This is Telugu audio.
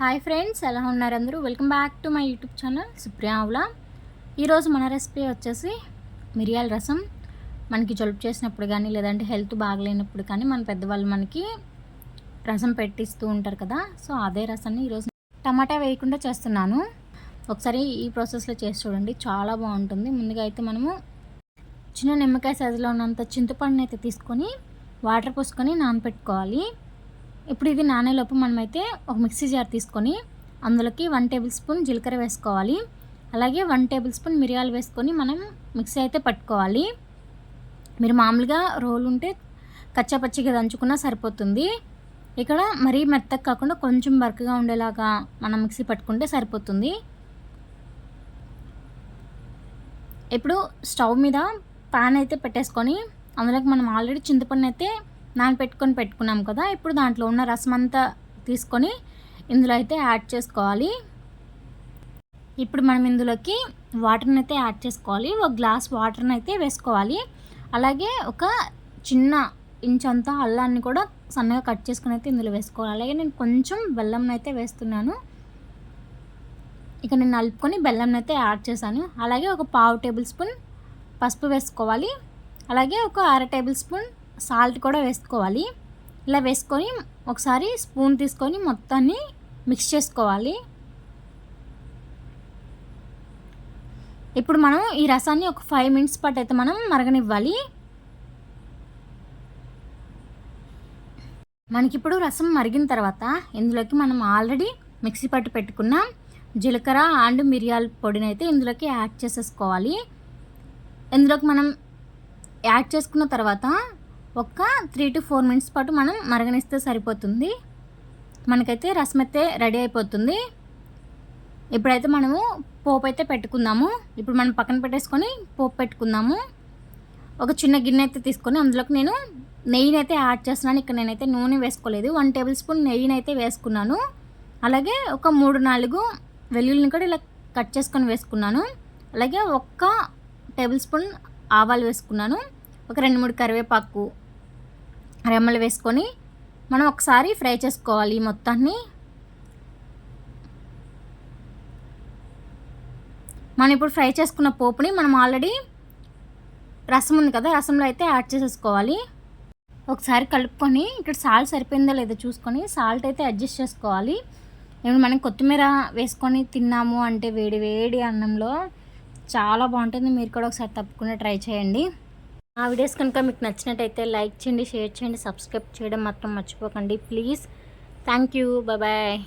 హాయ్ ఫ్రెండ్స్ ఎలా ఉన్నారు అందరూ? Welcome back to my YouTube channel సుప్రియావులా ఈరోజు మన రెసిపీ వచ్చేసి మిరియాల రసం. మనకి జలుబు చేసినప్పుడు కానీ లేదంటే హెల్త్ బాగలేనప్పుడు కానీ మన పెద్దవాళ్ళు మనకి రసం పెట్టిస్తూ ఉంటారు కదా సో అదే రసాన్ని ఈరోజు టమాటా వేయకుండా చేస్తున్నాను. ఒకసారి ఈ ప్రాసెస్లో చేసి చూడండి చాలా బాగుంటుంది. ముందుగా అయితే మనము చిన్న నిమ్మకాయ సైజులో ఉన్నంత చింతపండుని అయితే తీసుకొని వాటర్ పోసుకొని నానపెట్టుకోవాలి. ఇప్పుడు ఇది నానేలోపు మనమైతే ఒక మిక్సీ జార్ తీసుకొని అందులోకి వన్ టేబుల్ స్పూన్ జీలకర్ర వేసుకోవాలి. అలాగే వన్ టేబుల్ స్పూన్ మిరియాలు వేసుకొని మనం మిక్సీ అయితే పట్టుకోవాలి. మీరు మామూలుగా రోల్ ఉంటే కచ్చాపచ్చిగా దంచుకున్నా సరిపోతుంది. ఇక్కడ మరీ మెత్తగా కాకుండా కొంచెం బరకగా ఉండేలాగా మనం మిక్సీ పట్టుకుంటే సరిపోతుంది. ఇప్పుడు స్టవ్ మీద ప్యాన్ అయితే పెట్టేసుకొని అందులోకి మనం ఆల్రెడీ చింతపండు అయితే నానపెట్టుకొని పెట్టుకున్నాం కదా ఇప్పుడు దాంట్లో ఉన్న రసం అంతా తీసుకొని ఇందులో అయితే యాడ్ చేసుకోవాలి. ఇప్పుడు మనం ఇందులోకి వాటర్ని అయితే యాడ్ చేసుకోవాలి. ఒక గ్లాస్ వాటర్ని అయితే వేసుకోవాలి. అలాగే ఒక చిన్న ఇంచ్ అంతా అల్లాన్ని కూడా సన్నగా కట్ చేసుకుని అయితే ఇందులో వేసుకోవాలి. అలాగే నేను కొంచెం బెల్లం అయితే వేస్తున్నాను. ఇక నేను నలుపుకొని బెల్లంని అయితే యాడ్ చేశాను. అలాగే ఒక పావు టేబుల్ స్పూన్ పసుపు వేసుకోవాలి. అలాగే ఒక అర టేబుల్ స్పూన్ సాల్ట్ కూడా వేసుకోవాలి. ఇలా వేసుకొని ఒకసారి స్పూన్ తీసుకొని మొత్తాన్ని మిక్స్ చేసుకోవాలి. ఇప్పుడు మనం ఈ రసాన్ని ఒక ఫైవ్ మినిట్స్ పాటు అయితే మనం మరగనివ్వాలి. మనకిప్పుడు రసం మరిగిన తర్వాత ఇందులోకి మనం ఆల్రెడీ మిక్సీ పట్టు పెట్టుకున్న జీలకర్ర అండ్ మిరియాల పొడిని అయితే ఇందులోకి యాడ్ చేసేసుకోవాలి. ఇందులోకి మనం యాడ్ చేసుకున్న తర్వాత ఒక త్రీ టు ఫోర్ మినిట్స్ పాటు మనం మరగనిస్తే సరిపోతుంది. మనకైతే రసం అయితే రెడీ అయిపోతుంది. ఇప్పుడైతే మనము పోపు అయితే పెట్టుకుందాము. ఇప్పుడు మనం పక్కన పెట్టేసుకొని పోపు పెట్టుకుందాము. ఒక చిన్న గిన్నె అయితే తీసుకొని అందులోకి నేను నెయ్యిని అయితే యాడ్ చేస్తున్నాను. ఇక్కడ నేనైతే నూనె వేసుకోలేదు. వన్ టేబుల్ స్పూన్ నెయ్యిని అయితే వేసుకున్నాను. అలాగే ఒక మూడు నాలుగు వెల్లుల్లిని కూడా ఇలా కట్ చేసుకొని వేసుకున్నాను. అలాగే ఒక్క టేబుల్ స్పూన్ ఆవాలు వేసుకున్నాను. ఒక రెండు మూడు కరివేపాకు రెమ్మలు వేసుకొని మనం ఒకసారి ఫ్రై చేసుకోవాలి మొత్తాన్ని. మనం ఇప్పుడు ఫ్రై చేసుకున్న పోపుని మనం ఆల్రెడీ రసం ఉంది కదా రసంలో అయితే యాడ్ చేసేసుకోవాలి. ఒకసారి కలుపుకొని ఇక్కడ సాల్ట్ సరిపోయిందో లేదో చూసుకొని సాల్ట్ అయితే అడ్జస్ట్ చేసుకోవాలి. ఇప్పుడు మనం కొత్తిమీర వేసుకొని తిన్నాము అంటే వేడి వేడి అన్నంలో చాలా బాగుంటుంది. మీరు కూడా ఒకసారి తప్పకుండా ట్రై చేయండి. ఆ వీడియోస్ కనుక మీకు నచ్చినట్టయితే లైక్ చేయండి షేర్ చేయండి సబ్స్క్రైబ్ చేయడం మాత్రం మర్చిపోకండి. ప్లీజ్. Thank you. బాయ్